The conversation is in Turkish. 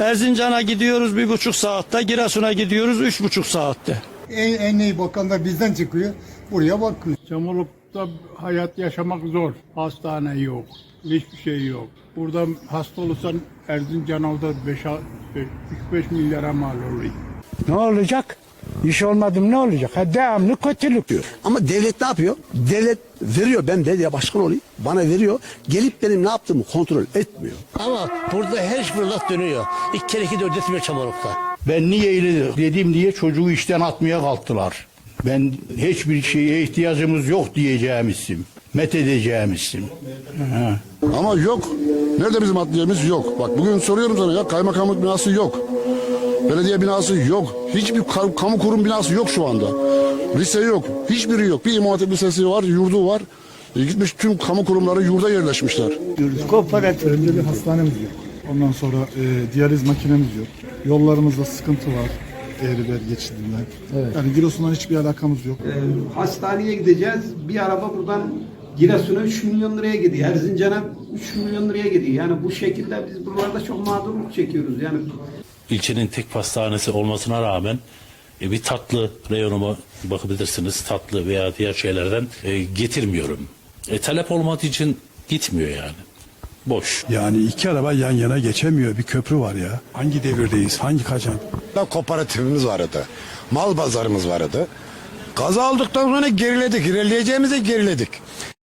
Erzincan'a gidiyoruz bir buçuk saatte, Giresun'a gidiyoruz üç buçuk saatte. En, en iyi bakan da bizden çıkıyor. Buraya bakıyor. Çamurluk'ta hayat yaşamak zor. Hastane yok. Hiçbir şey yok. Burada hasta olursan Erzincan'da 3-5 milyara mal oluyor. Ne olacak? İş olmadı mı ne olacak? Ha, devamlı kötülük diyor. Ama devlet ne yapıyor? Devlet veriyor. Ben belediye başkan olayım. Bana veriyor. Gelip benim ne yaptığımı kontrol etmiyor. Ama burada her fırlat dönüyor. İki kere iki de ödetmiyor Çamuruk'ta. Ben niye öyle dedim diye çocuğu işten atmaya kalktılar. Ben hiçbir şeye ihtiyacımız yok diyeceğimizsin. Met edeceğimizsin. Ha. Ama yok. Nerede bizim adliyemiz yok. Bak bugün soruyorum sana ya kaymakamlık binası yok. Belediye binası yok. Hiçbir ka- kamu kurum binası yok şu anda. Lise yok. Hiçbiri yok. Bir imam hatip lisesi var, yurdu var. E, gitmiş tüm kamu kurumları yurda yerleşmişler. Önce bir hastanemiz yok. Ondan sonra e, diyaliz makinemiz yok. Yollarımızda sıkıntı var. Eğriler geçidinden. Yani Giresun'dan hiçbir alakamız yok. Ee, hastaneye gideceğiz. Bir araba buradan Giresun'a 3 milyon liraya gidiyor. Erzincan'a 3 milyon liraya gidiyor. Yani bu şekilde biz buralarda çok mağdurluk çekiyoruz. Yani ilçenin tek pastanesi olmasına rağmen e, bir tatlı reyonuma bakabilirsiniz. Tatlı veya diğer şeylerden e, getirmiyorum. E, talep olmadığı için gitmiyor yani. Boş. Yani iki araba yan yana geçemiyor. Bir köprü var ya. Hangi devirdeyiz? Hangi kaçan? Kooperatifimiz vardı. Mal pazarımız vardı. Kaza olduktan sonra geriledik. İlerleyeceğimize geriledik.